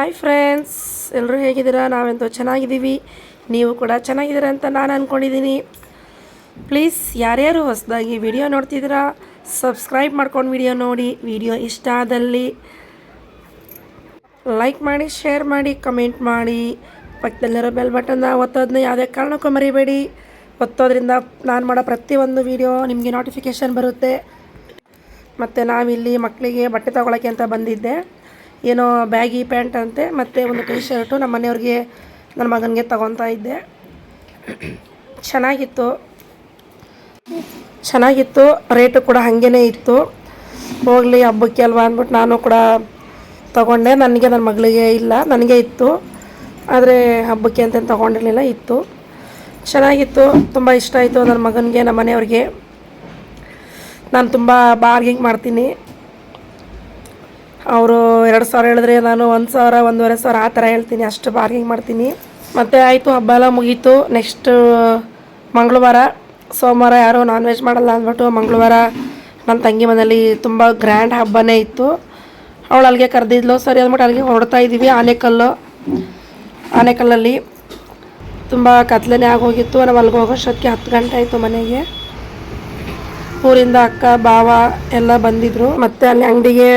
Hi friends ಎಲ್ಲರೂ ಹೇಗಿದ್ದೀರಾ? ನಾವೆಂತೂ ಚೆನ್ನಾಗಿದ್ದೀವಿ. ನೀವು ಕೂಡ ಚೆನ್ನಾಗಿದ್ದೀರಾ ಅಂತ ನಾನು ಅಂದ್ಕೊಂಡಿದ್ದೀನಿ ಪ್ಲೀಸ್, ಯಾರ್ಯಾರು ಹೊಸದಾಗಿ ವಿಡಿಯೋ ನೋಡ್ತಿದ್ದೀರಾ, ಸಬ್ಸ್ಕ್ರೈಬ್ ಮಾಡ್ಕೊಂಡು ವಿಡಿಯೋ ನೋಡಿ. ವಿಡಿಯೋ ಇಷ್ಟ ಆದಲ್ಲಿ ಲೈಕ್ ಮಾಡಿ, ಶೇರ್ ಮಾಡಿ, ಕಮೆಂಟ್ ಮಾಡಿ. ಪಕ್ಕದಲ್ಲಿರೋ ಬೆಲ್ ಬಟನ್ನ ಒತ್ತೋದನ್ನ ಯಾವುದೇ ಕಾರಣಕ್ಕೂ ಮರಿಬೇಡಿ. ಒತ್ತೋದ್ರಿಂದ ನಾನು ಮಾಡೋ ಪ್ರತಿಯೊಂದು ವಿಡಿಯೋ ನಿಮಗೆ ನೋಟಿಫಿಕೇಷನ್ ಬರುತ್ತೆ. ಮತ್ತು ನಾವಿಲ್ಲಿ ಮಕ್ಕಳಿಗೆ ಬಟ್ಟೆ ತೊಗೊಳಕ್ಕೆ ಅಂತ ಬಂದಿದ್ದೆ. ಏನೋ ಬ್ಯಾಗಿ ಪ್ಯಾಂಟ್ ಅಂತೆ, ಮತ್ತು ಒಂದು ಟೀ ಶರ್ಟು ನಮ್ಮ ಮನೆಯವ್ರಿಗೆ, ನನ್ನ ಮಗನಿಗೆ ತಗೊತಾ ಇದ್ದೆ. ಚೆನ್ನಾಗಿತ್ತು. ಚೆನ್ನಾಗಿತ್ತು. ರೇಟು ಕೂಡ ಹಾಗೇ ಇತ್ತು. ಹೋಗಲಿ ಹಬ್ಬಕ್ಕೆ ಅಲ್ವಾ ಅಂದ್ಬಿಟ್ಟು ನಾನು ಕೂಡ ತಗೊಂಡೆ. ನನಗೆ ನನ್ನ ಮಗಳಿಗೆ ಇಲ್ಲ, ನನಗೆ ಇತ್ತು. ಆದರೆ ಹಬ್ಬಕ್ಕೆ ಅಂತ ತಗೊಂಡಿರಲಿಲ್ಲ, ಇತ್ತು. ಚೆನ್ನಾಗಿತ್ತು. ತುಂಬ ಇಷ್ಟ ಆಯಿತು ನನ್ನ ಮಗನಿಗೆ, ನಮ್ಮ ಮನೆಯವ್ರಿಗೆ. ನಾನು ತುಂಬ ಬಾರ್ಗಿಂಗ್ ಮಾಡ್ತೀನಿ. ಅವರು ಎರಡು ಸಾವಿರ ಹೇಳಿದ್ರೆ ನಾನು ಒಂದು ಸಾವಿರ, ಒಂದೂವರೆ ಸಾವಿರ ಆ ಥರ ಹೇಳ್ತೀನಿ. ಅಷ್ಟು ಬಾರ್ಗಿಂಗ್ ಮಾಡ್ತೀನಿ. ಮತ್ತು ಆಯಿತು, ಹಬ್ಬ ಎಲ್ಲ ಮುಗೀತು. ನೆಕ್ಸ್ಟ್ ಮಂಗಳವಾರ, ಸೋಮವಾರ ಯಾರೂ ನಾನ್ ವೆಜ್ ಮಾಡಲ್ಲ ಅಂದ್ಬಿಟ್ಟು ಮಂಗಳವಾರ ನನ್ನ ತಂಗಿ ಮನೇಲಿ ತುಂಬ ಗ್ರ್ಯಾಂಡ್ ಹಬ್ಬನೇ ಇತ್ತು. ಅವಳು ಅಲ್ಲಿಗೆ ಕರೆದಿದ್ಲು. ಸರಿ ಅಂದ್ಬಿಟ್ಟು ಅಲ್ಲಿಗೆ ಹೊರಡ್ತಾ ಇದ್ದೀವಿ. ಆನೆಕಲ್ಲು, ಆನೆಕಲ್ಲಲ್ಲಿ ತುಂಬ ಕತ್ಲೇ ಆಗೋಗಿತ್ತು. ನಾವು ಅಲ್ಲಿಗೆ ಹೋಗೋಷ್ಟೊತ್ತಿಗೆ ಹತ್ತು ಗಂಟೆ ಆಯಿತು ಮನೆಗೆ. ಊರಿಂದ ಅಕ್ಕ ಬಾವ ಎಲ್ಲ ಬಂದಿದ್ರು. ಮತ್ತೆ ಅಲ್ಲಿ ಅಂಗಡಿಗೆ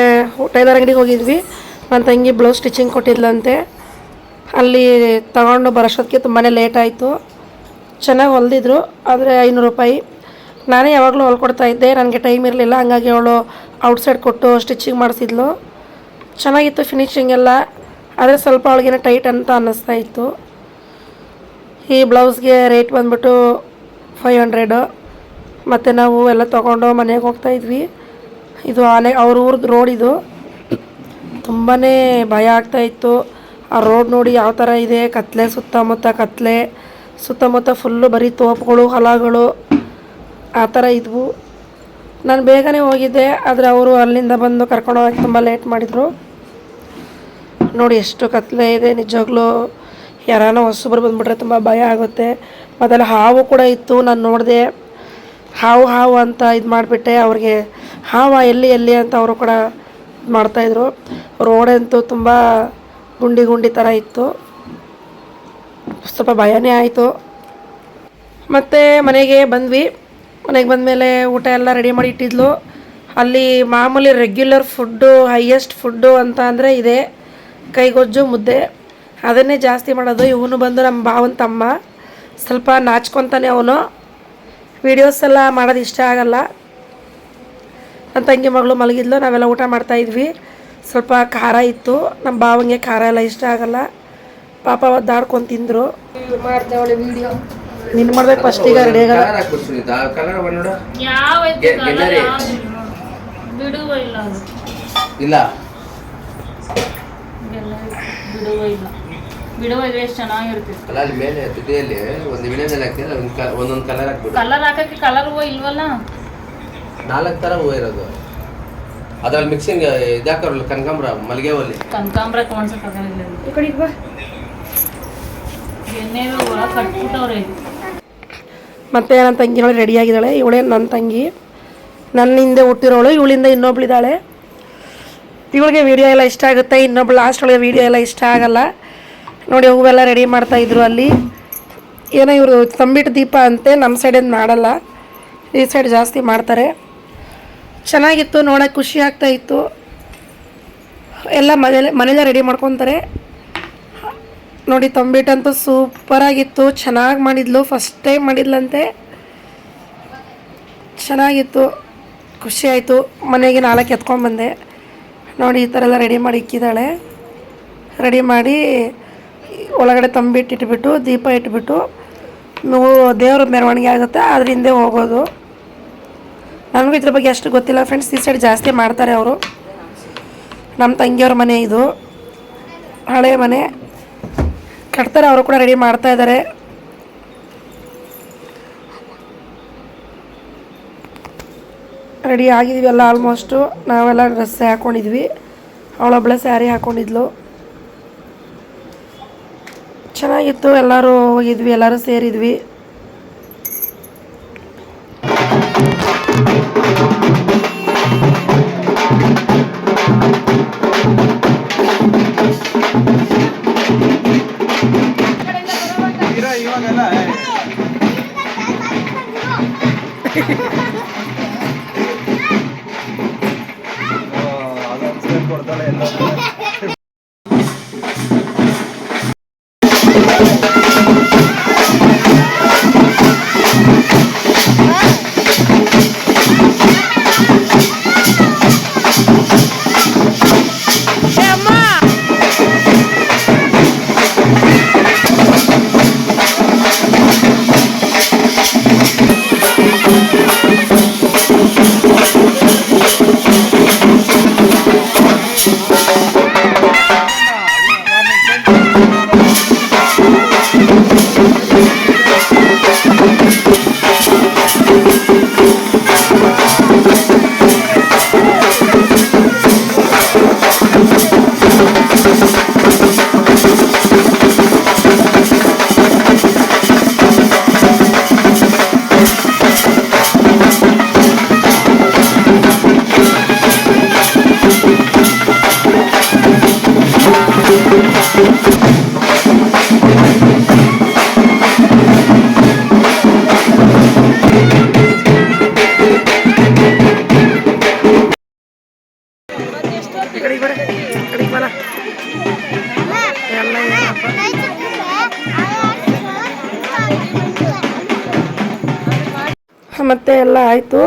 ಟೈಲರ್ ಅಂಗಡಿಗೆ ಹೋಗಿದ್ವಿ. ನನ್ನ ತಂಗಿ ಬ್ಲೌಸ್ ಸ್ಟಿಚಿಂಗ್ ಕೊಟ್ಟಿದ್ಲಂತೆ. ಅಲ್ಲಿ ತಗೊಂಡು ಬರೋಷ್ಟೊತ್ತಿಗೆ ತುಂಬಾ ಲೇಟ್ ಆಯಿತು. ಚೆನ್ನಾಗಿ ಹೊಲ್ದಿದ್ರು, ಆದರೆ ಐನೂರು ರೂಪಾಯಿ. ನಾನೇ ಯಾವಾಗಲೂ ಹೊಲ್ಕೊಡ್ತಾ ಇದ್ದೆ. ನನಗೆ ಟೈಮ್ ಇರಲಿಲ್ಲ. ಹಂಗಾಗಿ ಅವಳು ಔಟ್ಸೈಡ್ ಕೊಟ್ಟು ಸ್ಟಿಚಿಂಗ್ ಮಾಡಿಸಿದ್ಲು. ಚೆನ್ನಾಗಿತ್ತು ಫಿನಿಶಿಂಗ್ ಎಲ್ಲ. ಆದರೆ ಸ್ವಲ್ಪ ಅವಳಿಗೇನೋ ಟೈಟ್ ಅಂತ ಅನ್ನಿಸ್ತಾ ಇತ್ತು. ಈ ಬ್ಲೌಸ್ಗೆ ರೇಟ್ ಬಂದ್ಬಿಟ್ಟು ಫೈವ್ ಹಂಡ್ರೆಡು ಮತ್ತು ನಾವು ಎಲ್ಲ ತಗೊಂಡು ಮನೆಗೆ ಹೋಗ್ತಾ ಇದ್ವಿ. ಇದು ಆನೆ, ಅವ್ರ ಊರ್ದು ರೋಡ್ ಇದು. ತುಂಬಾ ಭಯ ಆಗ್ತಾ ಇತ್ತು. ಆ ರೋಡ್ ನೋಡಿ ಯಾವ ಥರ ಇದೆ, ಕತ್ಲೆ ಸುತ್ತಮುತ್ತ ಕತ್ಲೆ. ಸುತ್ತಮುತ್ತ ಫುಲ್ಲು ಬರೀ ತೋಪುಗಳು, ಹೊಲಗಳು. ಆ ಥರ ಇದ್ವು. ನಾನು ಬೇಗನೆ ಹೋಗಿದ್ದೆ, ಆದರೆ ಅವರು ಅಲ್ಲಿಂದ ಬಂದು ಕರ್ಕೊಂಡು ಹೋಗಕ್ಕೆ ತುಂಬ ಲೇಟ್ ಮಾಡಿದರು. ನೋಡಿ ಎಷ್ಟು ಕತ್ಲೆ ಇದೆ, ನಿಜವಾಗ್ಲೂ. ಯಾರಾನ ಹೊಸಬ್ರು ಬಂದುಬಿಟ್ರೆ ತುಂಬ ಭಯ ಆಗುತ್ತೆ. ಮೊದಲು ಹಾವು ಕೂಡ ಇತ್ತು, ನಾನು ನೋಡಿದೆ. ಹಾವು ಹಾವು ಅಂತ ಇದು ಮಾಡಿಬಿಟ್ಟೆ, ಅವ್ರಿಗೆ ಹಾವ ಎಲ್ಲಿ ಎಲ್ಲಿ ಅಂತ ಅವರು ಕೂಡ ಮಾಡ್ತಾಯಿದ್ರು ರೋಡಂತೂ ತುಂಬ ಗುಂಡಿ ಗುಂಡಿ ಥರ ಇತ್ತು. ಸ್ವಲ್ಪ ಭಯನೇ ಆಯಿತು. ಮತ್ತು ಮನೆಗೆ ಬಂದ್ವಿ. ಮನೆಗೆ ಬಂದಮೇಲೆ ಊಟ ಎಲ್ಲ ರೆಡಿ ಮಾಡಿ ಇಟ್ಟಿದ್ಲು. ಅಲ್ಲಿ ಮಾಮೂಲಿ ರೆಗ್ಯುಲರ್ ಫುಡ್ಡು ಹೈಯೆಸ್ಟ್ ಫುಡ್ಡು ಅಂತ ಅಂದರೆ ಇದೆ. ಕೈಗೊಜ್ಜು, ಮುದ್ದೆ. ಅದನ್ನೇ ಜಾಸ್ತಿ ಮಾಡೋದು. ಇವನು ಬಂದು ನಮ್ಮ ಭಾವನ ತಮ್ಮ ಸ್ವಲ್ಪ ನಾಚ್ಕೊತಾನೆ ಅವನು. ವೀಡಿಯೋಸ್ ಎಲ್ಲ ಮಾಡೋದು ಇಷ್ಟ ಆಗಲ್ಲ. ನನ್ನ ತಂಗಿ ಮಗಳು ಮಲಗಿದ್ಲು ನಾವೆಲ್ಲ ಊಟ ಮಾಡ್ತಾಯಿದ್ವಿ ಸ್ವಲ್ಪ ಖಾರ ಇತ್ತು ನಮ್ಮ ಭಾವಂಗೆ ಖಾರ ಎಲ್ಲ ಇಷ್ಟ ಆಗಲ್ಲ. ಪಾಪ ಒದ್ದಾಡ್ಕೊಂಡು ತಿಂದರು. ನಿನ್ನ ಮಾಡ್ಬೇಕು ಫಸ್ಟ್ ಈಗ ರೆಡಿ ಆಗಲ್ಲ? ಇಲ್ಲ? ಬಿಡುವ ಎಷ್ಟು ಚೆನ್ನಾಗಿರ್ತಿತ್ತು ಅಲ್ಲ ಅಲ್ಲಿ ಮೇಲೆ ತುದಿಯಲ್ಲಿ ಒಂದು ಒಂದು ಕ- ಒಂದೊಂದು ಕಲರ್ ಹಾಕ್ಬಿಡು. ಕಲರ್ ಹಾಕಕ್ಕೆ ಕಲರ್ ಹೂವು ಇಲ್ವಲ್ಲ? ನಾಲ್ಕು ಥರ ಹೂವು ಇರೋದು. ಅದ್ರಲ್ಲಿ ಮಿಕ್ಸಿಂಗ್ ಇದಾಕರಲ್ಲ ಕನಕಾಂಬ್ರ ಮಲ್ಲಿಗೆ ಹೂವಲ್ಲಿ ಕನಕಾಂಬ್ರ ತಗೊಂಡ್ಸಕ್ಕಾಗಲ್ಲ ಈ ಕಡೆ ಬಾ. ಎಣ್ಣೆ ಒಳಗೆ ಕಟ್ಬಿಟ್ಟವ್ರೆ. ಮತ್ತೆ ನನ್ನ ತಂಗಿ ನೋಡಿ ರೆಡಿ ಆಗಿದ್ದಾಳೆ. ಇವಳೇ ನನ್ನ ತಂಗಿ. ನನ್ನ ಹಿಂದೆ ಹುಟ್ಟಿರೋಳು ಇವಳಿಂದ ಇನ್ನೊಬ್ಳಿದ್ದಾಳೆ. ಇವಳಿಗೆ ವೀಡಿಯೋ ಎಲ್ಲ ಇಷ್ಟ ಆಗುತ್ತೆ. ಇನ್ನೊಬ್ಳು ಲಾಸ್ಟ್ ಒಳಗೆ ವೀಡಿಯೋ ಎಲ್ಲ ಇಷ್ಟ ಆಗಲ್ಲ. ನೋಡಿ ಹೂವೆಲ್ಲ ರೆಡಿ ಮಾಡ್ತಾ ಇದ್ರು ಅಲ್ಲಿ. ಏನೋ ಇವರು ತಂಬಿಟ್ಟು ದೀಪ ಅಂತೆ ನಮ್ಮ ಸೈಡಿಂದ ಮಾಡಲ್ಲ. ಈ ಸೈಡ್ ಜಾಸ್ತಿ ಮಾಡ್ತಾರೆ. ಚೆನ್ನಾಗಿತ್ತು, ನೋಡೋಕೆ ಖುಷಿ ಆಗ್ತಾ ಇತ್ತು. ಎಲ್ಲ ಮನೇಲೆ ಮನೇಲೆ ರೆಡಿ ಮಾಡ್ಕೊತಾರೆ. ನೋಡಿ, ತಂಬಿಟ್ಟಂತೂ ಸೂಪರಾಗಿತ್ತು ಚೆನ್ನಾಗಿ ಮಾಡಿದ್ಲು ಫಸ್ಟ್ ಟೈಮ್ ಮಾಡಿದ್ಲಂತೆ. ಚೆನ್ನಾಗಿತ್ತು, ಖುಷಿ ಆಯಿತು. ಮನೆಗೆ ನಾಲ್ಕು ಎತ್ಕೊಂಡ್ಬಂದೆ ನೋಡಿ, ಈ ಥರ ಎಲ್ಲ ರೆಡಿ ಮಾಡಿ ಇಕ್ಕಿದ್ದಾಳೆ. ರೆಡಿ ಮಾಡಿ ಒಳಗಡೆ ತಂಬಿಟ್ಟು ಇಟ್ಬಿಟ್ಟು ದೀಪ ಇಟ್ಬಿಟ್ಟು ದೇವರ ಮೆರವಣಿಗೆ ಆಗುತ್ತೆ, ಅದ್ರ ಹಿಂದೆ ಹೋಗೋದು. ನನಗೂ ಇದ್ರ ಬಗ್ಗೆ ಅಷ್ಟು ಗೊತ್ತಿಲ್ಲ ಫ್ರೆಂಡ್ಸ್ ಈ ಸೈಡ್ ಜಾಸ್ತಿ ಮಾಡ್ತಾರೆ ಅವರು. ನಮ್ಮ ತಂಗಿಯವ್ರ ಮನೆ ಇದು. ಹಳೆ ಮನೆ. ಕಟ್ತಾರೆ, ಅವರು ಕೂಡ ರೆಡಿ ಮಾಡ್ತಾ ಇದ್ದಾರೆ ರೆಡಿ ಆಗಿದ್ವಿ ಎಲ್ಲ ಆಲ್ಮೋಸ್ಟು ನಾವೆಲ್ಲ ಡ್ರೆಸ್ ಹಾಕ್ಕೊಂಡಿದ್ವಿ ಅವಳೊಬ್ಬಳೆ ಸ್ಯಾರಿ ಹಾಕ್ಕೊಂಡಿದ್ಲು ಚೆನ್ನಾಗಿತ್ತು ಎಲ್ಲರೂ ಹೋಗಿದ್ವಿ ಎಲ್ಲರೂ ಸೇರಿದ್ವಿ. ಕೊಡ್ತಾಳೆ ಎಲ್ಲ ಮತ್ತೆ ಎಲ್ಲ ಆಯಿತು.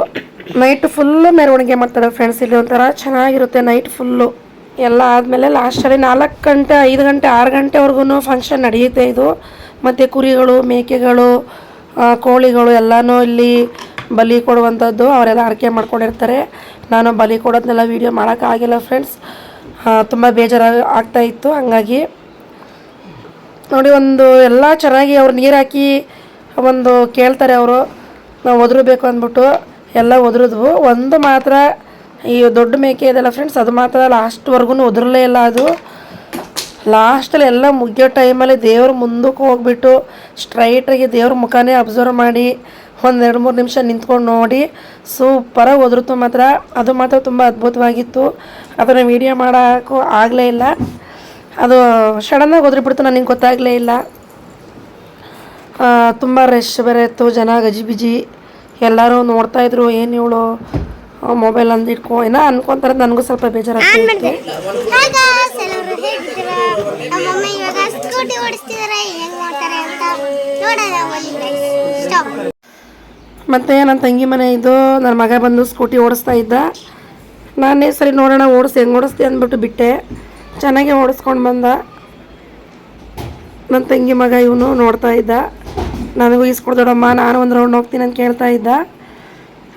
ನೈಟ್ ಫುಲ್ಲು ಮೆರವಣಿಗೆ ಮಾಡ್ತಾರೆ ಫ್ರೆಂಡ್ಸ್ ಇಲ್ಲಿ ಒಂಥರ ಚೆನ್ನಾಗಿರುತ್ತೆ ನೈಟ್ ಫುಲ್ಲು ಎಲ್ಲ ಆದಮೇಲೆ ಲಾಸ್ಟಲ್ಲಿ ನಾಲ್ಕು ಗಂಟೆ, ಐದು ಗಂಟೆ, ಆರು ಗಂಟೆವರೆಗೂ ಫಂಕ್ಷನ್ ನಡೆಯುತ್ತೆ ಇದು. ಮತ್ತು ಕುರಿಗಳು, ಮೇಕೆಗಳು ಕೋಳಿಗಳು ಎಲ್ಲನೂ ಇಲ್ಲಿ ಬಲಿ ಕೊಡುವಂಥದ್ದು ಅವರೆಲ್ಲ ಆರಕೆ ಮಾಡ್ಕೊಂಡಿರ್ತಾರೆ. ನಾನು ಬಲಿ ಕೊಡೋದನ್ನೆಲ್ಲ ವೀಡಿಯೋ ಮಾಡೋಕ್ಕಾಗಿಲ್ಲ ಫ್ರೆಂಡ್ಸ್ ತುಂಬ ಬೇಜಾರಾಗಿ ಆಗ್ತಾಯಿತ್ತು ಹಂಗಾಗಿ. ನೋಡಿ ಒಂದು ಎಲ್ಲ ಚೆನ್ನಾಗಿ ಅವ್ರು ನೀರು ಹಾಕಿ ಒಂದು ಕೇಳ್ತಾರೆ ಅವರು. ನಾವು ಒದರಬೇಕು ಅಂದ್ಬಿಟ್ಟು ಎಲ್ಲ ಒದರಿದ್ವು. ಒಂದು ಮಾತ್ರ ಈ ದೊಡ್ಡ ಮೇಕೆ ಇದೆಲ್ಲ ಫ್ರೆಂಡ್ಸ್ ಅದು ಮಾತ್ರ ಲಾಸ್ಟ್ವರೆಗೂ ಒದರಲೇ ಇಲ್ಲ ಅದು. ಲಾಸ್ಟಲ್ಲಿ ಎಲ್ಲ ಮುಗಿಯೋ ಟೈಮಲ್ಲಿ ದೇವ್ರ ಮುಂದಕ್ಕೆ ಹೋಗ್ಬಿಟ್ಟು ಸ್ಟ್ರೈಟಾಗಿ ದೇವ್ರ ಮುಖಾನೇ ಅಬ್ಸರ್ವ್ ಮಾಡಿ ಒಂದು ಎರಡು ಮೂರು ನಿಮಿಷ ನಿಂತ್ಕೊಂಡು ನೋಡಿ ಸೂಪರಾಗಿ ಒದರ್ತು ಮಾತ್ರ. ಅದು ಮಾತ್ರ ತುಂಬ ಅದ್ಭುತವಾಗಿತ್ತು. ಅದನ್ನು ವೀಡಿಯೋ ಮಾಡೋಕ್ಕೂ ಆಗಲೇ ಇಲ್ಲ. ಅದು ಸಡನ್ನಾಗಿ ಒದರಿಬಿಡ್ತು ನನಗೆ ಗೊತ್ತಾಗಲೇ ಇಲ್ಲ. ತುಂಬ ರಶ್ ಬೇರೆ ಇತ್ತು. ಜನ ಗಜಿಬಿಜಿ. ಎಲ್ಲರೂ ನೋಡ್ತಾಯಿದ್ರು ಏನು ಇವಳು? ಮೊಬೈಲ್ ಅಂದು ಇಟ್ಕೊ. ಏನೋ ಅನ್ಕೊಂತಾರೆ ನನಗೂ ಸ್ವಲ್ಪ ಬೇಜಾರಾಗ್ತಿತ್ತು ಮತ್ತು ನನ್ನ ತಂಗಿ ಮನೆ ಇದು ನನ್ನ ಮಗ ಬಂದು ಸ್ಕೂಟಿ ಓಡಿಸ್ತಾ ಇದ್ದ. ನಾನೇ ಸರಿ ನೋಡೋಣ ಓಡಿಸಿ ಹೆಂಗೆ ಓಡಿಸ್ತಿ ಅಂದ್ಬಿಟ್ಟು ಬಿಟ್ಟೆ. ಚೆನ್ನಾಗಿ ಓಡಿಸ್ಕೊಂಡು ಬಂದ. ನನ್ನ ತಂಗಿ ಮಗ ಇವನು ನೋಡ್ತಾ ಇದ್ದ. ನನಗೂ ಈಸ್ಕೊಡ್ದೋಡಮ್ಮ ನಾನು ಒಂದು ರೌಂಡ್ ಹೋಗ್ತೀನಿ ಅಂತ ಕೇಳ್ತಾ ಇದ್ದ.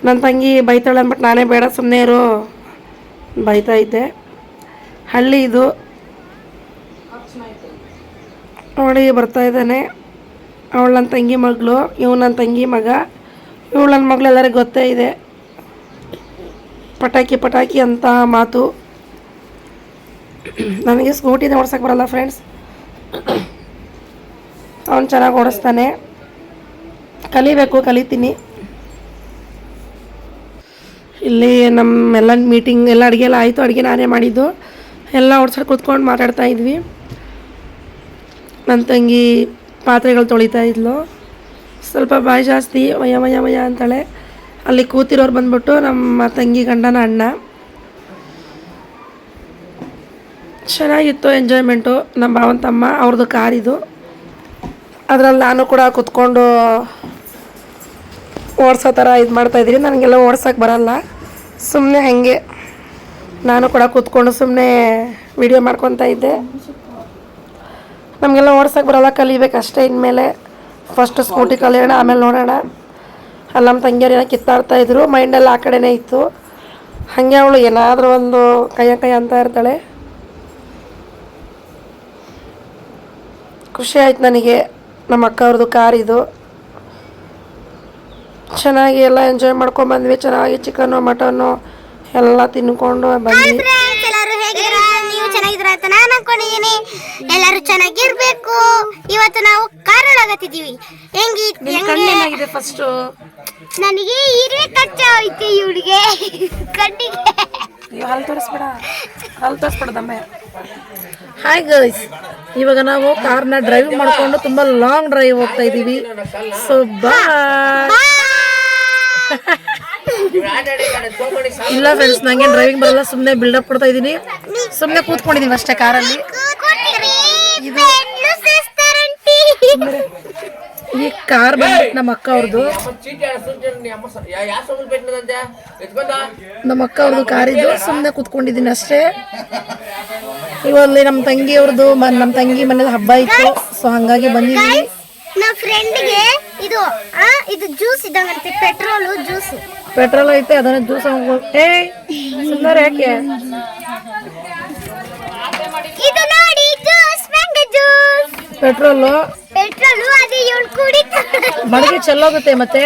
ನನ್ನ ತಂಗಿ ಬೈತಾಳೆ ಅಂದ್ಬಿಟ್ಟು ನಾನೇ ಬೇಡ ಸುಮ್ಮನೆ ಇರು ಬೈತಾ ಇದ್ದೆ. ಹಳ್ಳಿ ಇದು. ನೋಡಿ, ಬರ್ತಾ ಇದ್ದಾನೆ. ಅವಳು ನನ್ನ ತಂಗಿ ಮಗಳು ಇವ್ ನನ್ನ ತಂಗಿ ಮಗ. ಇವಳು ನನ್ನ ಮಗಳು ಎಲ್ಲರಿಗೂ ಗೊತ್ತೇ ಇದೆ. ಪಟಾಕಿ ಪಟಾಕಿ ಅಂತ ಮಾತು. ನನಗೆ ಸ್ಕೂಟಿನ ಓಡ್ಸಕ್ಕೆ ಬರಲ್ಲ ಫ್ರೆಂಡ್ಸ್ ಅವನು ಚೆನ್ನಾಗಿ ಓಡಿಸ್ತಾನೆ. ಕಲಿಬೇಕು, ಕಲಿತೀನಿ. ಇಲ್ಲಿ ನಮ್ಮೆಲ್ಲ ಮೀಟಿಂಗ್ ಎಲ್ಲ ಅಡುಗೆ ಎಲ್ಲ ಆಯಿತು, ಅಡುಗೆ ನಾನೇ ಮಾಡಿದ್ದು. ಎಲ್ಲ ಓಡಿಸ್ರೆ ಕೂತ್ಕೊಂಡು ಮಾತಾಡ್ತಾ ಇದ್ವಿ. ನನ್ನ ತಂಗಿ ಪಾತ್ರೆಗಳು ತೊಳಿತಾ ಇದ್ಲು. ಸ್ವಲ್ಪ ಬಾಯಿ ಜಾಸ್ತಿ ವಯ ವಯ ವಯ ಅಂತಾಳೆ. ಅಲ್ಲಿ ಕೂತಿರೋರು ಬಂದ್ಬಿಟ್ಟು ನಮ್ಮ ತಂಗಿ ಗಂಡನ ಅಣ್ಣ. ಚೆನ್ನಾಗಿತ್ತು ಎಂಜಾಯ್ಮೆಂಟು ನಮ್ಮ ಭಾವನ ತಮ್ಮ ಅವ್ರದ್ದು ಕಾರಿದು. ಅದರಲ್ಲಿ ನಾನು ಕೂಡ ಕುತ್ಕೊಂಡು ಓಡಿಸೋ ಥರ ಇದು ಮಾಡ್ತಾಯಿದ್ದೀನಿ ನನಗೆಲ್ಲ ಓಡ್ಸೋಕೆ ಬರಲ್ಲ. ಸುಮ್ಮನೆ ಹಾಗೆ ನಾನು ಕೂಡ ಕೂತ್ಕೊಂಡು ಸುಮ್ಮನೆ ವಿಡಿಯೋ ಮಾಡ್ಕೊತಾ ಇದ್ದೆ. ನಮಗೆಲ್ಲ ಓಡ್ಸೋಕೆ ಬರಲ್ಲ, ಕಲಿಬೇಕು ಅಷ್ಟೇ ಇನ್ಮೇಲೆ. ಫಸ್ಟ್ ಸ್ಕೂಟಿ ಕಲಿಯೋಣ, ಆಮೇಲೆ ನೋಡೋಣ. ಅಲ್ಲಿ ನಮ್ಮ ತಂಗಿಯರು ಏನೋ ಕಿತ್ತಾಡ್ತಾ ಇದ್ರು ಮೈಂಡೆಲ್ಲ ಆ ಕಡೆನೇ ಇತ್ತು. ಹಾಗೆ ಅವಳು ಏನಾದರೂ ಒಂದು ಕೈಯ ಕೈ ಅಂತ ಇರ್ತಾಳೆ. ಖುಷಿ ಆಯ್ತು ನನಗೆ, ನಮ್ಮ ಅಕ್ಕ ಅವ್ರದ್ದು ಕಾರ್ ಇದು. ಚೆನ್ನಾಗಿ ಎಲ್ಲ ಎಂಜಾಯ್ ಮಾಡ್ಕೊಂಡು ಬಂದ್ವಿ. ಚೆನ್ನಾಗಿ ಚಿಕನ್ ಮಟನ್ನು ಎಲ್ಲ ತಿನ್ಕೊಂಡು ಬಂದ್ವಿ. ಎಲ್ಲರೂ ಹೇಗಿದ್ದೀರಾ? ನೀವು ಚೆನ್ನಾಗಿದ್ದೀರಾ ಅಂತ ನಾನು ಅನ್ಕೊಂಡಿದ್ದೀನಿ ಎಲ್ಲರೂ ಚೆನ್ನಾಗಿರ್ಬೇಕು. ಇವತ್ತು ನಾವು ಕಾರ್ ಒಳಗತ್ತಿದ್ದೀವಿ ಹೆಂಗಿ ಹೆಂಗೆ ಫಸ್ಟು ನನಗೆ ಇರಿ ಕಚ್ಚ ಹೋಯ್ತು ಇವಳಿಗೆ ಕಣ್ಣಿಗೆ. ಹಾಲು ತೋರಿಸ್ಬೇಡ. ಹಾಲು ತೋರಿಸ್ಬೇಡ ದಮ್ಮೆ. ಹಾಯ್ ಗರ್ಲ್ಸ್ ಇವಾಗ ನಾವು ಕಾರ್ನ ಡ್ರೈವ್ ಮಾಡ್ಕೊಂಡು ತುಂಬ ಲಾಂಗ್ ಡ್ರೈವ್ ಹೋಗ್ತಾ ಇದ್ದೀವಿ. ಸೊ ಬಾಯ್ ಇಲ್ಲ ಫ್ರೆಂಡ್ಸ್ ನಂಗೆ ಡ್ರೈವಿಂಗ್ ಬರಲ್ಲ ಸುಮ್ಮನೆ ಬಿಲ್ಡಪ್ ಕೊಡ್ತಾ ಇದ್ದೀನಿ. ಸುಮ್ಮನೆ ಕೂತ್ಕೊಂಡಿದೀನಿ ಅಷ್ಟೇ ಕಾರಲ್ಲಿ ಈ ಕಾರ್ ಬಂದ್ಬಿಟ್ಟು ನಮ್ಮ ಅಕ್ಕ ಅವ್ರದ್ದು ನಮ್ಮ ಅಕ್ಕ ಅವ್ರದ್ದು ಕಾರ್ ಇದ್ದು ಸುಮ್ಮನೆ ಕೂತ್ಕೊಂಡಿದ್ದೀನಿ ಅಷ್ಟೇ. ಇವಲ್ಲಿ ನಮ್ಮ ತಂಗಿ ಅವ್ರದ್ದು ನಮ್ಮ ತಂಗಿ ಮನೇಲಿ ಹಬ್ಬ ಇತ್ತು ಸೊ ಹಂಗಾಗಿ ಬಂದಿದ್ದೀವಿ ನಮ್ಮ ಫ್ರೆಂಡ್ಗೆ ಇದು ಆ ಇದು ಜ್ಯೂಸ್ ಇದ್ದಂಗಂತೆ ಪೆಟ್ರೋಲ್ ಜ್ಯೂಸ್ ಪೆಟ್ರೋಲ್ ಐತೆ ಅದನ್ನ ಜ್ಯೂಸ್ ಏ ಸುಂದರ ಯಾಕೆ? ಇದು ನೋಡಿ juice mango juice petrol petrol ಅದು ಇವಳು ಕುಡಿ ಮಡಗೆ ಚೆಲ್ಲೋಗುತ್ತೆ ಮತ್ತೆ?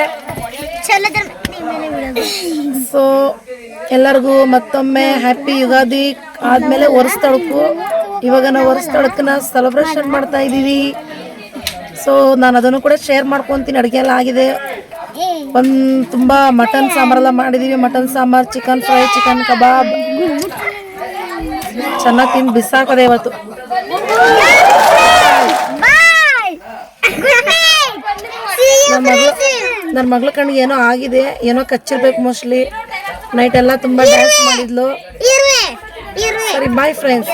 ಬಿಡೋದು. ಸೊ ಎಲ್ಲರಿಗೂ ಮತ್ತೊಮ್ಮೆ ಹ್ಯಾಪಿ ಯುಗಾದಿ ಆದ್ಮೇಲೆ ವರ್ಷದೊಳಕು ಇವಾಗ ನಾವು ವರ್ಷದೊಳಕನ್ನ ಸೆಲೆಬ್ರೇಷನ್ ಮಾಡ್ತಾ ಇದ್ದೀವಿ. ಸೊ ನಾನು ಅದನ್ನು ಕೂಡ ಶೇರ್ ಮಾಡ್ಕೊತೀನಿ. ಅಡುಗೆ ಎಲ್ಲ ಆಗಿದೆ. ಒಂದು ತುಂಬ ಮಟನ್ ಸಾಂಬಾರೆಲ್ಲ ಮಾಡಿದ್ದೀವಿ mutton sambar chicken fry chicken kebab ಚೆನ್ನಾಗಿ ತಿಂದು ಬಿಸಾಕೋದೆ ಇವತ್ತು. ನನ್ನ ಮಗಳು ನನ್ನ ಮಗಳ ಕಣ್ಣಿಗೆ ಏನೋ ಆಗಿದೆ. ಏನೋ ಕಚ್ಚಿರ್ಬೇಕು ಮೋಸ್ಟ್ಲಿ ನೈಟ್ ಎಲ್ಲ ತುಂಬ ಡ್ಯಾನ್ಸ್ ಮಾಡಿದ್ಲು. ಸರಿ ಬಾಯ್ ಫ್ರೆಂಡ್ಸ್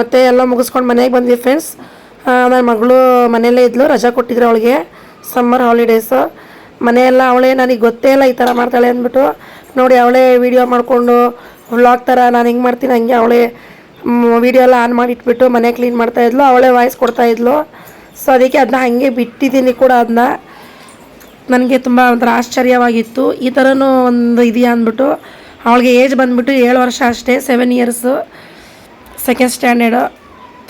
ಮತ್ತೆ ಎಲ್ಲ ಮುಗಿಸ್ಕೊಂಡು ಮನೆಗೆ ಬಂದ್ವಿ ಫ್ರೆಂಡ್ಸ್ ನನ್ನ ಮಗಳು ಮನೆಯಲ್ಲೇ ಇದ್ಲು, ರಜಾ ಕೊಟ್ಟಿದ್ರು ಅವಳಿಗೆ. ಸಮ್ಮರ್ ಹಾಲಿಡೇಸು ಮನೆಯೆಲ್ಲ ಅವಳೇ, ನನಗೆ ಗೊತ್ತೇ ಇಲ್ಲ ಈ ಥರ ಮಾಡ್ತಾಳೆ ಅಂದ್ಬಿಟ್ಟು ನೋಡಿ ಅವಳೇ ವೀಡಿಯೋ ಮಾಡಿಕೊಂಡು ವ್ಲಾಗ್ ಥರ ನಾನು ಹಿಂಗೆ ಮಾಡ್ತೀನಿ ಹಂಗೆ ಅವಳೇ ವೀಡಿಯೋ ಎಲ್ಲ ಆನ್ ಮಾಡಿ ಇಟ್ಬಿಟ್ಟು ಮನೆ ಕ್ಲೀನ್ ಮಾಡ್ತಾ ಇದ್ಲು, ಅವಳೇ ವಾಯ್ಸ್ ಕೊಡ್ತಾ ಇದ್ಲು. ಸೊ ಅದಕ್ಕೆ ಅದನ್ನ ಹಾಗೆ ಬಿಟ್ಟಿದ್ದೀನಿ ಕೂಡ ಅದನ್ನ ನನಗೆ ತುಂಬ ಒಂಥರ ಆಶ್ಚರ್ಯವಾಗಿತ್ತು. ಈ ಥರನೂ ಒಂದು ಇದೆಯಾ ಅಂದ್ಬಿಟ್ಟು ಅವಳಿಗೆ ಏಜ್ ಬಂದ್ಬಿಟ್ಟು ಏಳು ವರ್ಷ ಅಷ್ಟೇ ಸೆವೆನ್ ಇಯರ್ಸು ಸೆಕೆಂಡ್ ಸ್ಟ್ಯಾಂಡರ್ಡು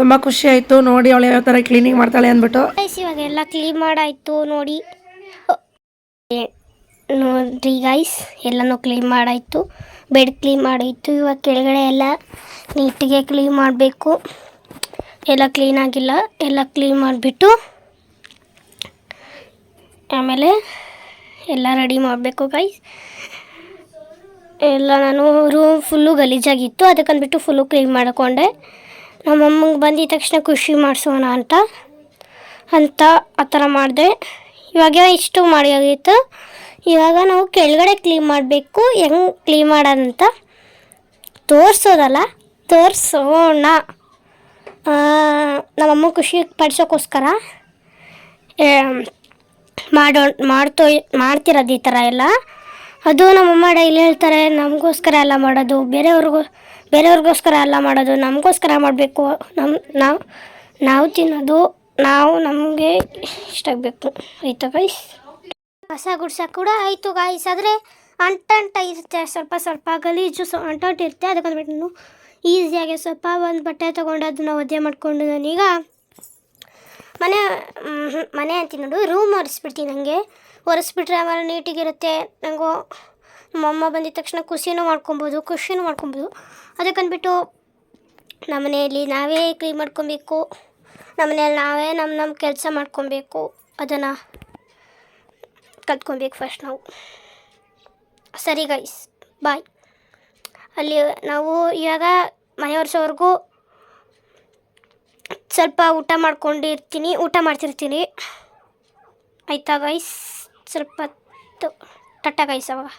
ತುಂಬ ಖುಷಿ ಆಯಿತು. ನೋಡಿ ಅವಳು ಯಾವ ಥರ ಕ್ಲೀನಿಂಗ್ ಮಾಡ್ತಾಳೆ ಅಂದ್ಬಿಟ್ಟು. ಇವಾಗ ಎಲ್ಲ ಕ್ಲೀನ್ ಮಾಡಾಯಿತು ನೋಡಿ. ನೋಡಿ ನೋಡ್ರಿ ಗೈಸ್ ಎಲ್ಲನೂ ಕ್ಲೀನ್ ಮಾಡಾಯಿತು. ಬೆಡ್ ಕ್ಲೀನ್ ಮಾಡಾಯಿತು. ಇವಾಗ ಕೆಳಗಡೆ ಎಲ್ಲ ನೀಟಿಗೆ ಕ್ಲೀನ್ ಮಾಡಬೇಕು. ಎಲ್ಲ ಕ್ಲೀನ್ ಆಗಿಲ್ಲ. ಎಲ್ಲ ಕ್ಲೀನ್ ಮಾಡಿಬಿಟ್ಟು ಆಮೇಲೆ ಎಲ್ಲ ರೆಡಿ ಮಾಡಬೇಕು ಗೈಸ್ ಎಲ್ಲ ನಾನು ರೂಮ್ ಫುಲ್ಲು ಗಲೀಜಾಗಿತ್ತು. ಅದಕ್ಕಂದ್ಬಿಟ್ಟು ಫುಲ್ಲು ಕ್ಲೀನ್ ಮಾಡಿಕೊಂಡೆ. ನಮ್ಮಮ್ಮಂಗೆ ಬಂದಿದ ತಕ್ಷಣ ಖುಷಿ ಮಾಡಿಸೋಣ ಅಂತ ಅಂತ ಆ ಥರ ಮಾಡಿದೆ. ಇವಾಗ ಇಷ್ಟು ಮಾಡಿ ಆಗಿತ್ತು ಇವಾಗ ನಾವು ಕೆಳಗಡೆ ಕ್ಲೀನ್ ಮಾಡಬೇಕು, ಹೆಂಗೆ ಕ್ಲೀನ್ ಮಾಡೋದಂತ ತೋರಿಸೋದಲ್ಲ, ತೋರಿಸೋಣ. ನಮ್ಮಮ್ಮ ಖುಷಿ ಪಡಿಸೋಕ್ಕೋಸ್ಕರ ಮಾಡೋ, ಮಾಡ್ತೋ, ಮಾಡ್ತಿರೋದು ಈ ಥರ ಎಲ್ಲ. ಅದು ನಮ್ಮಮ್ಮ ಡೈಲಿ ಹೇಳ್ತಾರೆ, ನಮಗೋಸ್ಕರ ಎಲ್ಲ ಮಾಡೋದು, ಬೇರೆಯವ್ರಿಗೂ ಬೇರೆಯವ್ರಿಗೋಸ್ಕರ ಎಲ್ಲ ಮಾಡೋದು, ನಮಗೋಸ್ಕರ ಮಾಡಬೇಕು. ನಮ್ಮ ನಾವು ನಾವು ತಿನ್ನೋದು, ನಾವು ನಮಗೆ ಇಷ್ಟ ಆಗಬೇಕು. ಆಯಿತು ಗೈಸ್ ಕಸ ಗುಡ್ಸ ಕೂಡ ಆಯಿತು ಗಾಯ್ಸ್ ಆದರೆ ಅಂಟಂಟ ಇರುತ್ತೆ. ಸ್ವಲ್ಪ ಸ್ವಲ್ಪ ಗಲೀಜು ಸೊ ಅಂಟಂಟ ಇರುತ್ತೆ. ಅದಕ್ಕಂದ್ಬಿಟ್ಟು ನಾನು ಈಸಿಯಾಗಿ ಸ್ವಲ್ಪ ಒಂದು ಬಟ್ಟೆ ತೊಗೊಂಡು ಅದನ್ನು ಒದ್ದೆ ಮಾಡಿಕೊಂಡು ನಾನೀಗ ಮನೆ ಮನೆ ಅಂತೀನಿ ನೋಡು ರೂಮ್ ಒರೆಸ್ಬಿಡ್ತೀನಿ ನನಗೆ ಒರೆಸ್ಬಿಟ್ರೆ ಆಮೇಲೆ ನೀಟಿಗಿರುತ್ತೆ ನನಗೂ ನಮ್ಮಮ್ಮ ಬಂದಿದ ತಕ್ಷಣ ಖುಷಿನೂ ಮಾಡ್ಕೊಬೋದು ಖುಷಿನೂ ಮಾಡ್ಕೊಬೋದು. ಅದಕ್ಕಂದ್ಬಿಟ್ಟು ನಮ್ಮ ಮನೆಯಲ್ಲಿ ನಾವೇ ಕ್ಲೀನ್ ಮಾಡ್ಕೊಬೇಕು. ನಮ್ಮ ಮನೆಯಲ್ಲಿ ನಾವೇ ನಮ್ಮ ನಮ್ಮ ಕೆಲಸ ಮಾಡ್ಕೊಬೇಕು. ಅದನ್ನು ಕಲ್ತ್ಕೊಬೇಕು ಫಸ್ಟ್ ನಾವು. ಸರಿ ಗೈಸ್ ಬಾಯ್ ಅಲ್ಲಿ ನಾವು ಇವಾಗ ಮನೆ ವರ್ಷವರೆಗೂ ಸ್ವಲ್ಪ ಊಟ ಮಾಡ್ಕೊಂಡಿರ್ತೀನಿ, ಊಟ ಮಾಡ್ತಿರ್ತೀನಿ. ಆಯ್ತಾ ಗೈಸ್ ಸ್ವಲ್ಪ ಹೊತ್ತು. ಟಟ್ಟ ಗೈಸ್ ಅವಾಗ.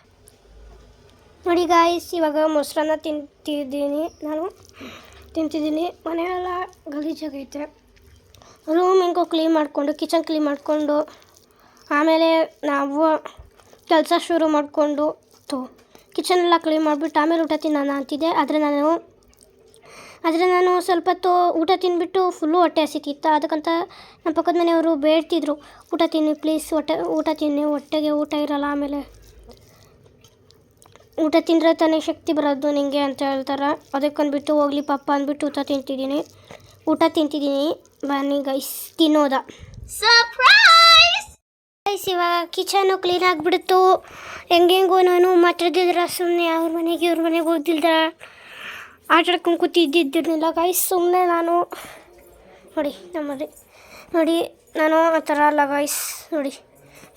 ನೋಡಿ ಗಾಯ್ಸ್ ಇವಾಗ ಮೊಸರನ್ನ ತಿಂತಿದ್ದೀನಿ ನಾನು. ತಿಂತಿದ್ದೀನಿ. ಮನೆಯೆಲ್ಲ ಗಲೀಜಾಗೈತೆ ರೂಮ್ ಹೆಂಗೋ ಕ್ಲೀನ್ ಮಾಡಿಕೊಂಡು ಕಿಚನ್ ಕ್ಲೀನ್ ಮಾಡಿಕೊಂಡು, ಆಮೇಲೆ ನಾವು ಕೆಲಸ ಶುರು ಮಾಡಿಕೊಂಡು ಕಿಚನ್ ಎಲ್ಲ ಕ್ಲೀನ್ ಮಾಡಿಬಿಟ್ಟು ಆಮೇಲೆ ಊಟ ತಿನ್ನೋಣ ಅಂತಿದ್ದೆ. ಆದರೆ ನಾನು ಆದರೆ ನಾನು ಸ್ವಲ್ಪ ಹೊತ್ತು ಊಟ ತಿಂದುಬಿಟ್ಟು ಫುಲ್ಲು ಹೊಟ್ಟೆ ಹಸಿತಿತ್ತು. ಅದಕ್ಕಂತ ನಮ್ಮ ಪಕ್ಕದ ಮನೆಯವರು ಬೇಡ್ತಿದ್ರು. ಊಟ ತಿನ್ನಿ ಪ್ಲೀಸ್ ಹೊಟ್ಟೆ ಊಟ ತಿನ್ನಿ, ಹೊಟ್ಟೆಗೆ ಊಟ ಇರಲ್ಲ, ಆಮೇಲೆ ಊಟ ತಿಂದರೆ ತಾನೇ ಶಕ್ತಿ ಬರೋದು ನಿಂಗೆ ಅಂತ ಹೇಳ್ತಾರೆ. ಅದಕ್ಕಂದ್ಬಿಟ್ಟು ಹೋಗ್ಲಿ ಪಾಪ ಅಂದ್ಬಿಟ್ಟು ಊಟ ತಿಂತಿದ್ದೀನಿ. ಊಟ ತಿಂತಿದ್ದೀನಿ. ಬನ್ನಿ ಗೈಸ್ ತಿನ್ನೋದ. ಸರ್ಪ್ರೈಸ್ ಗೈಸ್ ಇವಾಗ ಕಿಚನು ಕ್ಲೀನ್ ಆಗಿಬಿಡ್ತು. ಹೆಂಗೆಂಗೋ ನಾನು ಮಾತಾಡ್ದಿದ್ರೆ ಸುಮ್ಮನೆ ಅವ್ರ ಮನೆಗೆ ಇವ್ರ ಮನೆಗೆ ಹೋಗ್ದಿಲ್ದ ಆಟಾಡ್ಕೊಂಡು ಕೂತಿದ್ದಿದ್ದಿರಲಿಲ್ಲ ಗೈಸ್ ಸುಮ್ಮನೆ ನಾನು. ನೋಡಿ ನಮ್ಮಲ್ಲಿ. ನೋಡಿ ನಾನು ಆ ಥರ ಅಲ್ಲ ಗೈಸ್ ನೋಡಿ.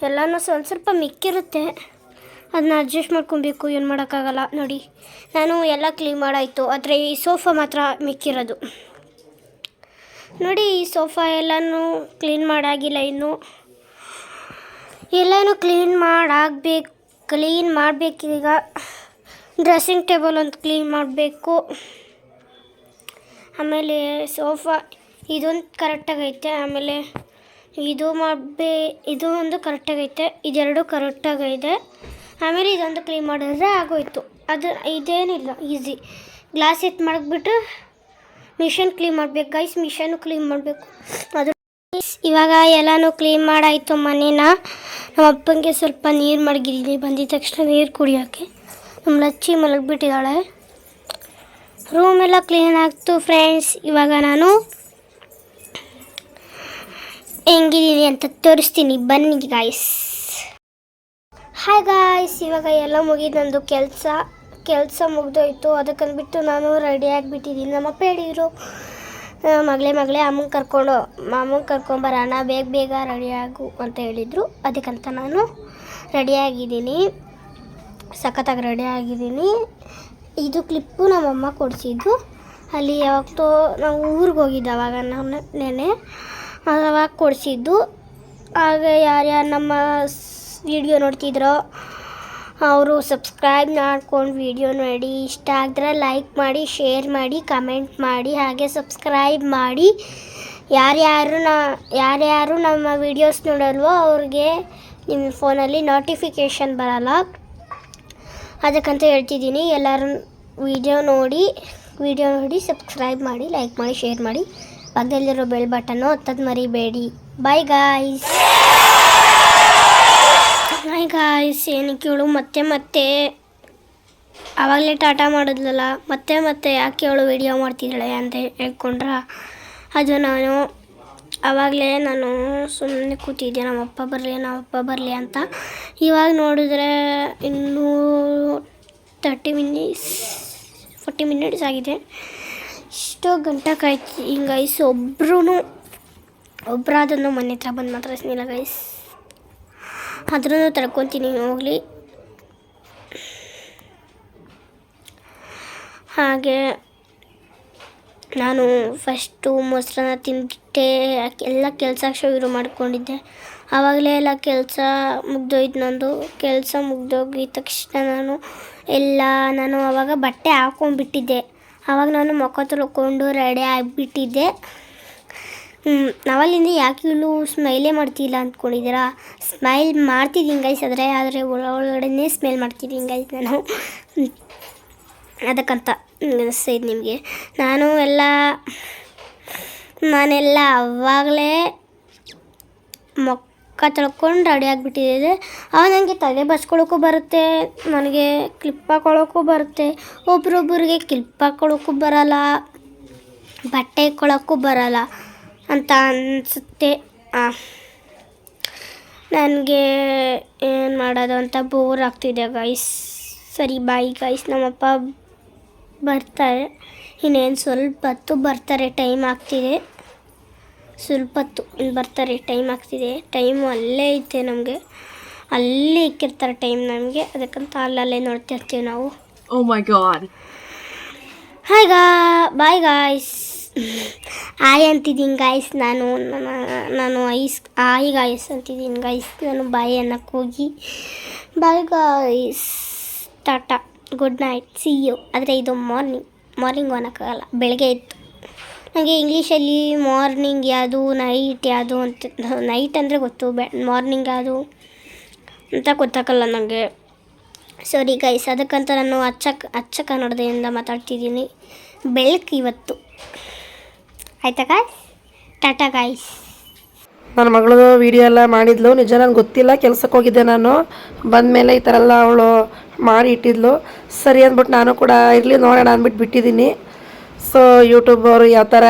ಎಲ್ಲನೂ ಸ್ವಲ್ಪ ಸ್ವಲ್ಪ ಮಿಕ್ಕಿರುತ್ತೆ. ಅದನ್ನ ಅಡ್ಜಸ್ಟ್ ಮಾಡ್ಕೊಬೇಕು, ಏನು ಮಾಡೋಕ್ಕಾಗಲ್ಲ. ನೋಡಿ, ನಾನು ಎಲ್ಲ ಕ್ಲೀನ್ ಮಾಡಾಯಿತು. ಆದರೆ ಈ ಸೋಫಾ ಮಾತ್ರ ಮಿಕ್ಕಿರೋದು. ನೋಡಿ, ಈ ಸೋಫಾ ಎಲ್ಲನೂ ಕ್ಲೀನ್ ಮಾಡಾಗಿಲ್ಲ ಇನ್ನು. ಎಲ್ಲನೂ ಕ್ಲೀನ್ ಮಾಡಾಗಬೇಕು ಕ್ಲೀನ್ ಮಾಡಬೇಕೀಗ ಡ್ರೆಸ್ಸಿಂಗ್ ಟೇಬಲ್ ಒಂದು ಕ್ಲೀನ್ ಮಾಡಬೇಕು. ಆಮೇಲೆ ಸೋಫಾ ಇದೊಂದು ಕರೆಕ್ಟಾಗೈತೆ ಆಮೇಲೆ ಇದು ಮಾಡಬೇ, ಇದು ಒಂದು ಕರೆಕ್ಟಾಗೈತೆ ಇದೆರಡು ಕರೆಕ್ಟಾಗೈತೆ ಆಮೇಲೆ ಇದೊಂದು ಕ್ಲೀನ್ ಮಾಡಿದ್ರೆ ಆಗೋಯ್ತು. ಅದು ಇದೇನಿಲ್ಲ, ಈಸಿ. ಗ್ಲಾಸ್ ಎತ್ತು ಮಾಡಿಬಿಟ್ಟು ಮಿಷನ್ ಕ್ಲೀನ್ ಮಾಡಬೇಕು. ಗೈಸ್ ಮಿಷನ್ ಕ್ಲೀನ್ ಮಾಡಬೇಕು. ಅದು ಇವಾಗ ಎಲ್ಲನೂ ಕ್ಲೀನ್ ಮಾಡಾಯಿತು ಮನೇನ. ನಮ್ಮ ಅಪ್ಪಂಗೆ ಸ್ವಲ್ಪ ನೀರು ಮಡಗಿದ್ದೀನಿ ಬಂದಿದ ತಕ್ಷಣ ನೀರು ಕುಡಿಯೋಕ್ಕೆ ನಮ್ಮ ಲಚ್ಚಿ ಮಲಗಿಬಿಟ್ಟಿದ್ದಾಳೆ ರೂಮ್ ಎಲ್ಲ ಕ್ಲೀನ್ ಆಗ್ತು ಫ್ರೆಂಡ್ಸ್ ಇವಾಗ ನಾನು ಹೆಂಗಿದ್ದೀನಿ ಅಂತ ತೋರಿಸ್ತೀನಿ. ಬನ್ನಿ ಗಾಯ್ಸ್ ಹಾಯ್ ಗಾಯ್ಸ್ ಇವಾಗ ಎಲ್ಲ ಮುಗಿದು ನಂದು ಕೆಲಸ ಕೆಲಸ ಮುಗ್ದೋಯ್ತು. ಅದಕ್ಕಂದ್ಬಿಟ್ಟು ನಾನು ರೆಡಿ ಆಗಿಬಿಟ್ಟಿದ್ದೀನಿ ನಮ್ಮಪ್ಪ ಹೇಳಿದರು ಮಗಳೇ ಮಗಳೇ ಅಮ್ಮಂಗೆ ಕರ್ಕೊಂಡು ಅಮ್ಮಂಗೆ ಕರ್ಕೊಂಬರೋಣ ಬೇಗ ಬೇಗ ರೆಡಿ ಆಗು, ಅಂತ ಹೇಳಿದರು. ಅದಕ್ಕಂತ ನಾನು ರೆಡಿಯಾಗಿದ್ದೀನಿ ಸಖತ್ತಾಗಿ ರೆಡಿ ಆಗಿದ್ದೀನಿ. ಇದು ಕ್ಲಿಪ್ಪು ನಮ್ಮಮ್ಮ ಕೊಡಿಸಿದ್ದು. ಅಲ್ಲಿ ಯಾವತ್ತೋ ನಾವು ಊರಿಗೆ ಹೋಗಿದ್ದು ಅವಾಗ ನಾನು ನೆನೆ ಅವಾಗ ಕೊಡಿಸಿದ್ದು. ಆಗ ಯಾರ್ಯಾರು ನಮ್ಮ ವಿಡಿಯೋ ನೋಡ್ತಿದ್ರೋ, ಅವರು ಸಬ್ಸ್ಕ್ರೈಬ್ ಮಾಡ್ಕೊಂಡು ವಿಡಿಯೋ ನೋಡಿ. ಇಷ್ಟ ಆದರೆ ಲೈಕ್ ಮಾಡಿ ಶೇರ್ ಮಾಡಿ ಕಮೆಂಟ್ ಮಾಡಿ, ಹಾಗೆ ಸಬ್ಸ್ಕ್ರೈಬ್ ಮಾಡಿ. ಯಾರ್ಯಾರು ನಾ ಯಾರ್ಯಾರು ನಮ್ಮ ವಿಡಿಯೋಸ್ ನೋಡಲ್ವೋ ಅವ್ರಿಗೆ ನಿಮ್ಮ ಫೋನಲ್ಲಿ ನೋಟಿಫಿಕೇಷನ್ ಬರಲ್ಲ. ಅದಕ್ಕಂತ ಹೇಳ್ತಿದ್ದೀನಿ, ಎಲ್ಲರೂ ವಿಡಿಯೋ ನೋಡಿ ವಿಡಿಯೋ ನೋಡಿ ಸಬ್ಸ್ಕ್ರೈಬ್ ಮಾಡಿ ಲೈಕ್ ಮಾಡಿ ಶೇರ್ ಮಾಡಿ. ಪಕ್ಕದಲ್ಲಿರೋ ಬೆಲ್ ಬಟನ್ನು ಹತ್ತದ್ ಮರಿಬೇಡಿ. ಬಾಯ್ ಗಾಯ್ಸ್ ಬಾಯ್ ಗಾಯ್ಸ್ ಏನಕ್ಕೆ ಹೇಳು ಮತ್ತೆ ಮತ್ತೆ. ಆವಾಗಲೇ ಟಾಟಾ ಮಾಡಿದ್ಲಲ್ಲ, ಮತ್ತೆ ಮತ್ತೆ ಯಾಕೆ ಅವಳು ವಿಡಿಯೋ ಮಾಡ್ತಿದ್ದಾಳೆ ಅಂತ ಹೇಳ್ಕೊಂಡ್ರ? ಅದು ನಾನು ಆವಾಗಲೇ ನಾನು ಸುಮ್ಮನೆ ಕೂತಿದ್ದೆ ನಮ್ಮಪ್ಪ ಬರಲಿ ನಮ್ಮಪ್ಪ ಬರಲಿ ಅಂತ. ಇವಾಗ ನೋಡಿದ್ರೆ ಇನ್ನೂ ತರ್ಟಿ ಮಿನಿಟ್ಸ್ ಫೋರ್ಟಿ ಮಿನಿಟ್ಸ್ ಆಗಿದೆ. ಇಷ್ಟೋ ಗಂಟೆ ಕಾಯ್ತು ಗೈಸ್ ಒಬ್ರು ಒಬ್ಬರಾದನ್ನು ಮನೆ ಹತ್ರ ಬಂದು ಮಾತಾಡ್ಸಿಲ್ಲ ಗೈಸ್ ಆದ್ರೂ ತರ್ಕೊತೀನಿ ಹೋಗಲಿ. ಹಾಗೆ ನಾನು ಫಸ್ಟು ಮೊಸರನ್ನ ತಿಂದಿಟ್ಟೆ ಎಲ್ಲ ಕೆಲಸ ಶುರು ಮಾಡಿಕೊಂಡಿದ್ದೆ. ಆವಾಗಲೇ ಎಲ್ಲ ಕೆಲಸ ಮುಗ್ದೋಯ್ತು ನಂದು. ಕೆಲಸ ಮುಗ್ದೋಗಿದ ತಕ್ಷಣ ನಾನು ಎಲ್ಲ ನಾನು ಆವಾಗ ಬಟ್ಟೆ ಹಾಕೊಂಡ್ಬಿಟ್ಟಿದ್ದೆ. ಆವಾಗ ನಾನು ಮುಖ ತೊಳ್ಕೊಂಡು ರೆಡಿ ಆಗಿಬಿಟ್ಟಿದ್ದೆ. ನಾವಲ್ಲಿಂದ ಯಾಕೆ ಇವಳು ಸ್ಮೈಲೇ ಮಾಡ್ತಿಲ್ಲ ಅಂದ್ಕೊಂಡಿದ್ದೀರಾ ಸ್ಮೈಲ್ ಮಾಡ್ತಿದ್ದೀನಿ ಗೈಸ್ ಆದರೆ ಆದರೆ ಒಳ, ಒಳಗಡೆನೇ ಸ್ಮೈಲ್ ಮಾಡ್ತಿದ್ದೀನಿ ಗೈಸ್ ನಾನು. ಅದಕ್ಕಂತ ಸೈಡ್ ನಿಮಗೆ. ನಾನು ಎಲ್ಲ, ನಾನೆಲ್ಲ ಅವಾಗಲೇ ಮೊಕ್ಕ ತೊಳ್ಕೊಂಡು ರೆಡಿ ಆಗಿಬಿಟ್ಟಿದ್ದೆ ಅವ ನನಗೆ ತಲೆ ಬಸ್ಕೊಳ್ಳೋಕ್ಕೂ ಬರುತ್ತೆ, ನನಗೆ ಕ್ಲಿಪ್ ಹಾಕೊಳ್ಳೋಕ್ಕೂ ಬರುತ್ತೆ ಒಬ್ರೊಬ್ಬರಿಗೆ ಕ್ಲಿಪ್ ಹಾಕೊಳ್ಳೋಕ್ಕೂ ಬರಲ್ಲ, ಬಟ್ಟೆ ಇಕ್ಕೊಳ್ಳೋಕ್ಕೂ ಬರಲ್ಲ. ಅಂತ ಅನಿಸುತ್ತೆ. ನನಗೆ ಏನು ಮಾಡೋದು ಅಂತ ಬೋರ್ ಆಗ್ತಿದೆ ಗೈಸ್ ಸರಿ ಬಾಯ್ ಗೈಸ್ ನಮ್ಮಪ್ಪ ಬರ್ತಾರೆ. ಇನ್ನೇನು ಸ್ವಲ್ಪ ಹೊತ್ತು ಬರ್ತಾರೆ ಟೈಮ್ ಆಗ್ತಿದೆ. ಸ್ವಲ್ಪ ಹೊತ್ತು ಇನ್ನು ಬರ್ತಾರೆ ಟೈಮ್ ಆಗ್ತಿದೆ. ಟೈಮು ಅಲ್ಲೇ ಐತೆ ನಮಗೆ. ಅಲ್ಲೇ ಇಕ್ಕಿರ್ತಾರೆ ಟೈಮ್ ನಮಗೆ. ಅದಕ್ಕಂತ ಅಲ್ಲಲ್ಲೇ ನೋಡ್ತಿರ್ತೀವಿ ನಾವು. ಓ ಮೈ ಗಾಡ್ ಹಾಯ್ ಗಾ ಬಾಯ್ ಗಾಯ್ಸ್ ಆಯ್ ಅಂತಿದ್ದೀನಿ ಗಾಯ್ಸ್ ನಾನು ನಾನು ಐಸ್ ಆಯ್ ಗಾಯ್ಸ್ ಅಂತಿದ್ದೀನಿ ಗಾಯ್ಸ್ ನಾನು ಬಾಯಿ ಅನ್ನಕ್ಕೆ ಹೋಗಿ bye guys tata good night see you ಆದರೆ ಇದು ಮಾರ್ನಿಂಗ್ ಮಾರ್ನಿಂಗ್ ಅನ್ನೋಕ್ಕಾಗಲ್ಲ ಬೆಳಗ್ಗೆ ಇತ್ತು. ನನಗೆ ಇಂಗ್ಲೀಷಲ್ಲಿ ಮಾರ್ನಿಂಗ್ ಯಾವುದು ನೈಟ್ ಯಾವುದು ಅಂತ ನೈಟ್ ಅಂದರೆ ಗೊತ್ತು, ಬೆ ಮಾರ್ನಿಂಗ್ ಯಾವುದು ಅಂತ ಗೊತ್ತಾಗಲ್ಲ ನನಗೆ ಸಾರಿ ಗೈಸ್ ಅದಕ್ಕಂತ ನಾನು ಅಚ್ಚ ಅಚ್ಚ ಕನ್ನಡದಿಂದ ಮಾತಾಡ್ತಿದ್ದೀನಿ. ಬೆಳಕು ಇವತ್ತು. ಆಯ್ತಾ ಗಾಯ್ಸ್ ಟಾಟಾ ಗಾಯ್ಸ್ ನನ್ನ ಮಗಳು ವಿಡಿಯೋ ಎಲ್ಲ ಮಾಡಿದ್ಲು. ನಿಜ ನನಗೆ ಗೊತ್ತಿಲ್ಲ ಕೆಲ್ಸಕ್ಕೆ ಹೋಗಿದ್ದೆ ನಾನು. ಬಂದಮೇಲೆ ಈ ಥರ ಎಲ್ಲ ಅವಳು ಮಾಡಿ ಇಟ್ಟಿದ್ಲು. ಸರಿ ಅಂದ್ಬಿಟ್ಟು ನಾನು ಕೂಡ ಇರಲಿ, ನೋಡೋಣ ಅಂದ್ಬಿಟ್ಟು ಬಿಟ್ಟಿದ್ದೀನಿ. ಸೊ ಯೂಟ್ಯೂಬ್ ಅವರು ಯಾವ ಥರ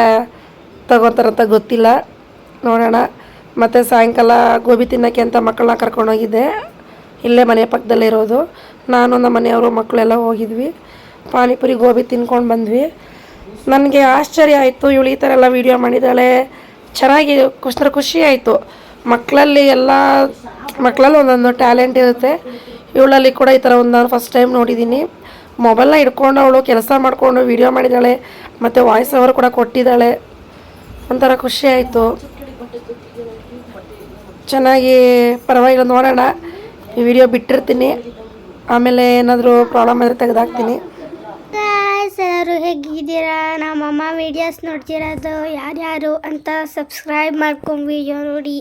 ತಗೋತಾರಂತ ಗೊತ್ತಿಲ್ಲ. ನೋಡೋಣ. ಮತ್ತು ಸಾಯಂಕಾಲ ಗೋಬಿ ತಿನ್ನೋಕ್ಕೆ ಅಂತ ಮಕ್ಕಳನ್ನ ಕರ್ಕೊಂಡೋಗಿದ್ದೆ ಇಲ್ಲೇ ಮನೆ ಪಕ್ಕದಲ್ಲೇ ಇರೋದು. ನಾನು, ನಮ್ಮ ಮನೆಯವರು, ಮಕ್ಕಳೆಲ್ಲ ಹೋಗಿದ್ವಿ. ಪಾನಿಪುರಿ ಗೋಬಿ ತಿನ್ಕೊಂಡು ಬಂದ್ವಿ. ನನಗೆ ಆಶ್ಚರ್ಯ ಆಯಿತು. ಇವಳು ಈ ಥರ ಎಲ್ಲ ವೀಡಿಯೋ ಮಾಡಿದ್ದಾಳೆ. ಚೆನ್ನಾಗಿ ಖುಷಿ ಖುಷಿ ಆಯಿತು. ಮಕ್ಕಳಲ್ಲಿ ಎಲ್ಲ, ಮಕ್ಕಳಲ್ಲಿ ಒಂದೊಂದು ಟ್ಯಾಲೆಂಟ್ ಇರುತ್ತೆ. ಇವಳಲ್ಲಿ ಕೂಡ ಈ ಥರ ಒಂದು ಫಸ್ಟ್ ಟೈಮ್ ನೋಡಿದ್ದೀನಿ. ಮೊಬೈಲ್ನ ಹಿಡ್ಕೊಂಡು ಅವಳು ಕೆಲಸ ಮಾಡಿಕೊಂಡು ವೀಡಿಯೋ ಮಾಡಿದ್ದಾಳೆ. ಮತ್ತು ವಾಯ್ಸ್ ಓವರ್ ಕೂಡ ಕೊಟ್ಟಿದ್ದಾಳೆ. ಒಂಥರ ಖುಷಿ ಆಯಿತು. ಚೆನ್ನಾಗಿ ಪರವಾಗಿಲ್ಲ, ನೋಡೋಣ. ಈ ವಿಡಿಯೋ ಬಿಟ್ಟಿರ್ತೀನಿ. ಆಮೇಲೆ ಏನಾದರೂ ಪ್ರಾಬ್ಲಮ್ ಆದರೆ ತೆಗೆದಾಕ್ತೀನಿ. ಗಾಯ್ಸ್ ಎಲ್ಲರೂ ಹೇಗಿದ್ದೀರಾ ನಮ್ಮಮ್ಮ ವೀಡಿಯೋಸ್ ನೋಡ್ತಿರೋದು ಯಾರ್ಯಾರು ಅಂತ ಸಬ್ಸ್ಕ್ರೈಬ್ ಮಾಡ್ಕೊಂಡು ವೀಡಿಯೋ ನೋಡಿ.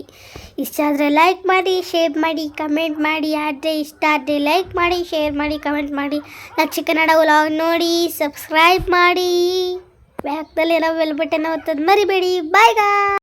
ಇಷ್ಟ ಆದರೆ ಲೈಕ್ ಮಾಡಿ ಶೇರ್ ಮಾಡಿ ಕಮೆಂಟ್ ಮಾಡಿ. ಆದರೆ ಇಷ್ಟ ಆದರೆ ಲೈಕ್ ಮಾಡಿ ಶೇರ್ ಮಾಡಿ ಕಮೆಂಟ್ ಮಾಡಿ. ಲಕ್ಷ ಕನ್ನಡ ವ್ಲಾಗ್ ನೋಡಿ ಸಬ್ಸ್ಕ್ರೈಬ್ ಮಾಡಿ. ಬ್ಯಾಕ್ದಲ್ಲಿರೋ ಬೆಲ್ ಬಟನ್ ಒತ್ತೋದು ಮರಿಬೇಡಿ. ಬಾಯ್ ಗಾ